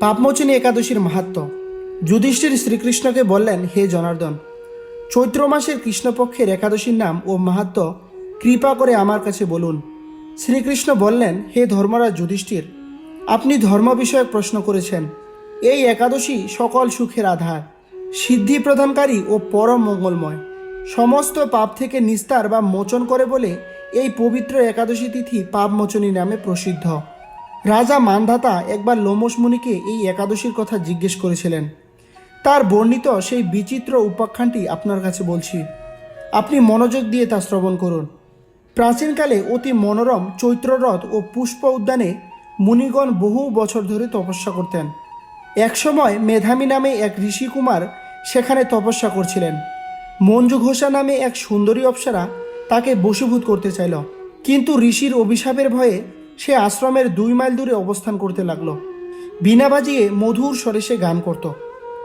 পাপমোচনী একাদশীর মাহাত্ম। যুধিষ্ঠির শ্রীকৃষ্ণকে বললেন, হে জনার্দন, চৈত্র মাসের কৃষ্ণপক্ষের একাদশীর নাম ও মাহাত্ম কৃপা করে আমার কাছে বলুন। শ্রীকৃষ্ণ বললেন, হে ধর্মরাজ যুধিষ্ঠির, আপনি ধর্ম বিষয়ক প্রশ্ন করেছেন। এই একাদশী সকল সুখের আধার, সিদ্ধি প্রদানকারী ও পরম মঙ্গলময়। সমস্ত পাপ থেকে নিস্তার বা মোচন করে বলে এই পবিত্র একাদশী তিথি পাপমোচনী নামে প্রসিদ্ধ। রাজা মানধাতা একবার লোমস মুনিকে এই একাদশীর কথা জিজ্ঞেস করেছিলেন। তার বর্ণিত সেই বিচিত্র উপাখ্যানটি আপনার কাছে বলছি। আপনি মনোযোগ দিয়ে তা শ্রবণ করুন। প্রাচীনকালে অতি মনোরম চৈত্ররথ ও পুষ্প উদ্যানে মুনিগণ বহু বছর ধরে তপস্যা করতেন। একসময় মেধামী নামে এক ঋষিকুমার সেখানে তপস্যা করছিলেন। মঞ্জু ঘোষা নামে এক সুন্দরী অপ্সরা তাকে বশীভূত করতে চাইল। কিন্তু ঋষির অভিশাপের ভয়ে সে আশ্রমের দুই মাইল দূরে অবস্থান করতে লাগল। বিনা বাজিয়ে মধুর স্বরে সে গান করত।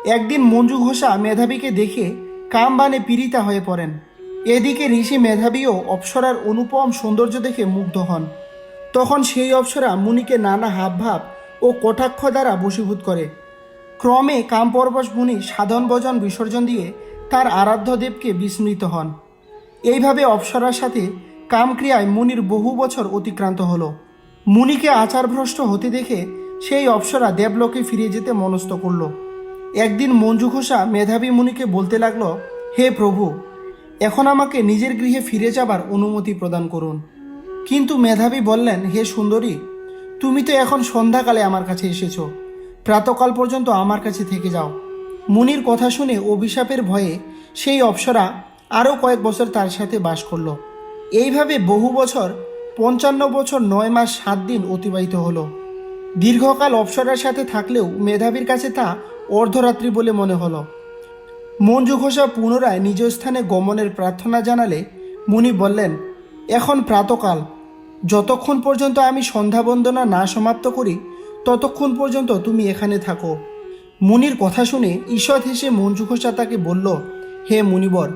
একদিন মঞ্জু ঘোষা মেধাবীকে দেখে কাম কামবানে পীড়িতা হয়ে পড়েন। এদিকে ঋষি মেধাবীও অপ্সরার অনুপম সৌন্দর্য দেখে মুগ্ধ হন। তখন সেই অপ্সরা মুনিকে নানা হাবভাব ও কটাক্ষ দ্বারা বশীভূত করে। ক্রমে কামপরবশ মুনি সাধন ভজন বিসর্জন দিয়ে তার আরাধ্য দেবকে বিস্মৃত হন। এইভাবে অপ্সরার সাথে কামক্রিয়ায় মুনির বহু বছর অতিক্রান্ত হলো। মুনিকে আচারভ্রষ্ট হতে দেখে সেই অপ্সরা দেবলোকে ফিরে যেতে মনস্থ করল। একদিন মঞ্জু ঘোষা মেধাবী মুনিকে বলতে লাগল, হে প্রভু, এখন আমাকে নিজের গৃহে ফিরে যাবার অনুমতি প্রদান করুন। কিন্তু মেধাবী বললেন, হে সুন্দরী, তুমি তো এখন সন্ধ্যাকালে আমার কাছে এসেছ। প্রাতকাল পর্যন্ত আমার কাছে থেকে যাও। মুনির কথা শুনে অভিশাপের ভয়ে সেই অপ্সরা আরও কয়েক বছর তার সাথে বাস করল। এইভাবে বহু বছর পঞ্চান্ন বছর নয় মাস সাত দিন অতিবাহিত হলো। দীর্ঘকাল অপ্সরার সাথে থাকলেও মেধাবীর কাছে তা অর্ধরাত্রি বলে মনে হলো। মঞ্জু ঘোষা পুনরায় নিজ স্থানে গমনের প্রার্থনা জানালে মুনি বললেন, এখন প্রাতকাল। যতক্ষণ পর্যন্ত আমি সন্ধ্যা বন্দনা না সমাপ্ত করি, ততক্ষণ পর্যন্ত তুমি এখানে থাকো। মুনির কথা শুনে ঈষৎ হেসে মঞ্জু ঘোষা তাকে বলল, হে মুনিবর,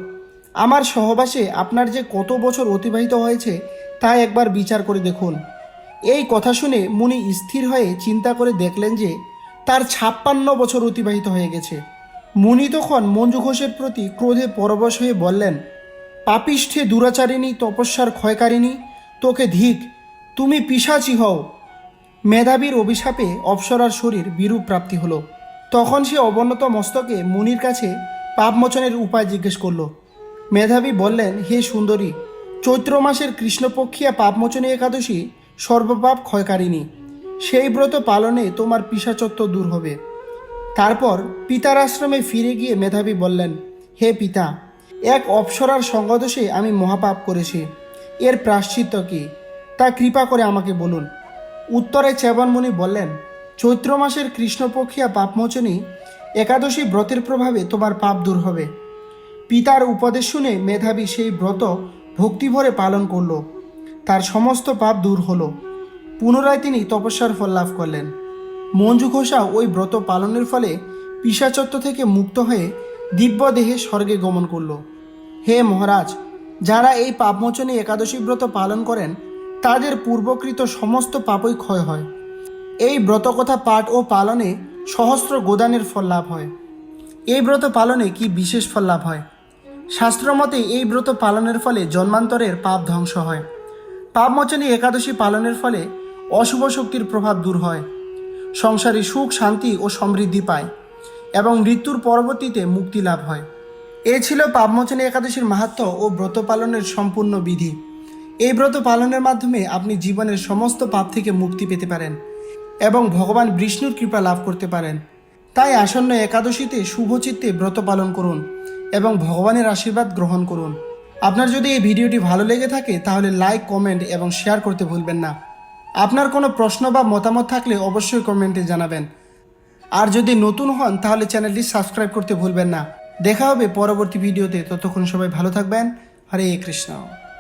আমার সহবাসে আপনার যে কত বছর অতিবাহিত হয়েছে তা একবার বিচার করে দেখুন। এই কথা শুনে মুনি স্থির হয়ে চিন্তা করে দেখলেন যে, তার ছাপ্পান্ন বছর অতিবাহিত হয়ে গেছে। মুনি তখন মঞ্জু ঘোষের প্রতি ক্রোধে পরবশ হয়ে বললেন, পাপিষ্ঠে দুরাচারিণী, তপস্যার ক্ষয়কারিণী, তোকে ধিক, তুমি পিসাচি হও। মেধাবীর অভিশাপে অপ্সরার শরীর বিরূপ প্রাপ্তি হলো। তখন সে অবনত মস্তকে মুনির কাছে পাপমোচনের উপায় জিজ্ঞেস করল। মেধাবী বললেন, হে সুন্দরী চৈত্র মাসের কৃষ্ণপক্ষিয়া পাপমোচনী একাদশী সর্বপাপ ক্ষয়কারিণী। সেই ব্রত পালনে তোমার পিসাচত্ব দূর হবে। তারপর পিতার আশ্রমে ফিরে গিয়ে মেধাবী বললেন, হে পিতা, এক অপ্সরার সঙ্গদোষে আমি মহাপাপ করেছি। এর প্রাশ্চিত্য কি? তা কৃপা করে আমাকে বলুন। উত্তরে চেবনমণি বললেন, চৈত্র মাসের কৃষ্ণপক্ষিয়া পাপমোচনী একাদশী ব্রতের প্রভাবে তোমার পাপ দূর হবে। পিতার উপদেশ শুনে মেধাবী সেই ব্রত ভক্তিভরে পালন করল। তার সমস্ত পাপ দূর হলো। পুনরায় তিনি তপস্যার ফল লাভ করলেন। মঞ্জু ঘোষা ওই ব্রত পালনের ফলে পিসাচত্ব থেকে মুক্ত হয়ে দিব্য দেহে স্বর্গে গমন করল। হে মহারাজ, যারা এই পাপমোচনী একাদশী ব্রত পালন করেন, তাদের পূর্বকৃত সমস্ত পাপই ক্ষয় হয়। এই ব্রতকথা পাঠ ও পালনে সহস্র গোদানের ফল লাভ হয়। এই ব্রত পালনে কি বিশেষ ফল লাভ হয়? শাস্ত্রমতে এই ব্রত পালনের ফলে জন্মান্তরের পাপ ধ্বংস হয়। পাপমোচনী একাদশী পালনের ফলে অশুভ শক্তির প্রভাব দূর হয়। সংসারে সুখ, শান্তি ও সমৃদ্ধি পায় এবং মৃত্যুর পরবর্তীতে মুক্তি লাভ হয়। এ ছিল পাপমোচনী একাদশীর মাহাত্ম ও ব্রত পালনের সম্পূর্ণ বিধি। এই ব্রত পালনের মাধ্যমে আপনি জীবনের সমস্ত পাপ থেকে মুক্তি পেতে পারেন এবং ভগবান বিষ্ণুর কৃপা লাভ করতে পারেন। তাই আসন্ন একাদশীতে শুভচিত্তে ব্রত পালন করুন। এবং ভগবানের আশীর্বাদ গ্রহণ করুন। আপনার যদি এই ভিডিওটি ভালো লেগে থাকে, তাহলে লাইক কমেন্ট এবং শেয়ার করতে ভুলবেন না। আপনার কোনো প্রশ্ন বা মতামত থাকলে অবশ্যই কমেন্টে জানাবেন। আর যদি নতুন হন, তাহলে চ্যানেলটি সাবস্ক্রাইব করতে ভুলবেন না। দেখা হবে পরবর্তী ভিডিওতে। ততক্ষণ সবাই ভালো থাকবেন। হরে কৃষ্ণ।